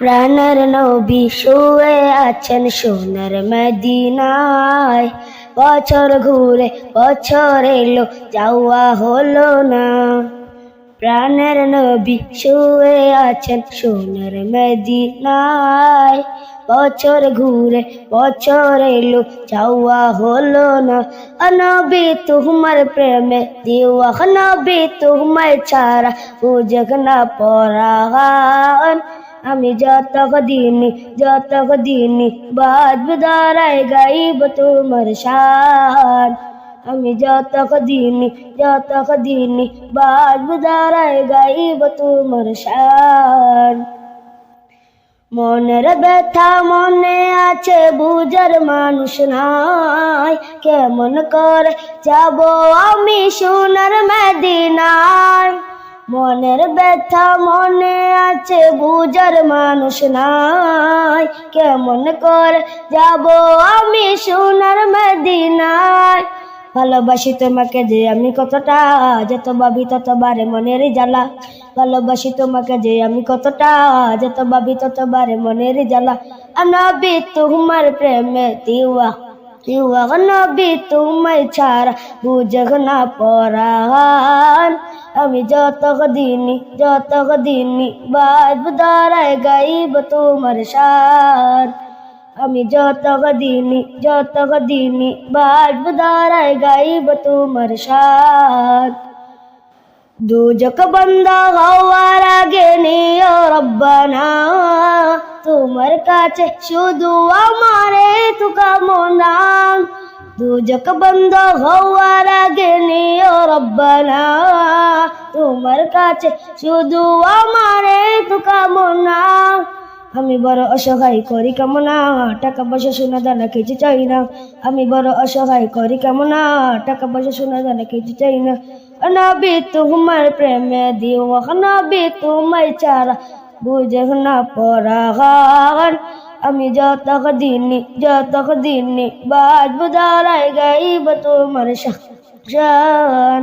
প্রাণের নবী শুয়ে আছেন সোনার মদিনায়। বছর ঘুরে বছর এলো, যাওয়া হলো না। প্রাণের নবী শুয়ে আছেন সোনার মদিনায়। বছর ঘুরে বছর এলো, যাওয়া হলো না। নবী তোমার প্রেমে দিওয়া নবী তোমার ছাড়া বুঝক না পরাগান আমি যতক দিনি যতক দিনি, বাদ দাঁড়ায় গাইব তোমার শান। আমি যতক দিনি যতক দিনি, বাদ দাঁড়ায় গাইব তোমার শান। মনের ব্যথা মনে আছে, বুঝার মানুষ নাই। কেমন করে যাব আমি সোনার মেদিনায়? মনের ব্যথা মনে আছে, বুঝার মানুষ নাই। কেমন করে যাব আমি সোনার মেদিনায়? ভালোবাসি তোমাকে যে আমি কতটা যত ভাবি তত বারে মনের জ্বালা। ভালোবাসি তোমাকে যে আমি কতটা যত ভাবি তত বারে মনের জ্বালা। নবী তোমার প্রেমে দিওয়া। নবী তোমায় ছাড়া বুঝগ না পরাণ। আমি যতক দিনই যতক দিনই বাদ দাঁড়ায় গাইব তোমার সার। আমি যতক দিনই যতক দিনই বাদ দাঁড়ায় গাইব তোমার সার। দুজক বন্ধ হওয়ার আগে নিও রব্বানা, তোমার কাছে শুধু আমারে তু কামনা। দুজক বন্ধ হওয়ার আগে নিও রব্বানা। তোমার কাছে শুধু আমারে তু কামনা। আমি বড় অসহায় করি কামনা, টাকা পয়সা সোনা দানা কিছু চাই না। আমি বড় অসহায় করি কামনা, টাকা পয়সা সোনা দানা কিছু চাই না। নবী তোমার প্রেমে দিও নবী তোমায় ছাড়া বুঝে না পরাগান। আমি যতক দিনই যতক দিনই বাজ বুদারায় গাইব তোমার শান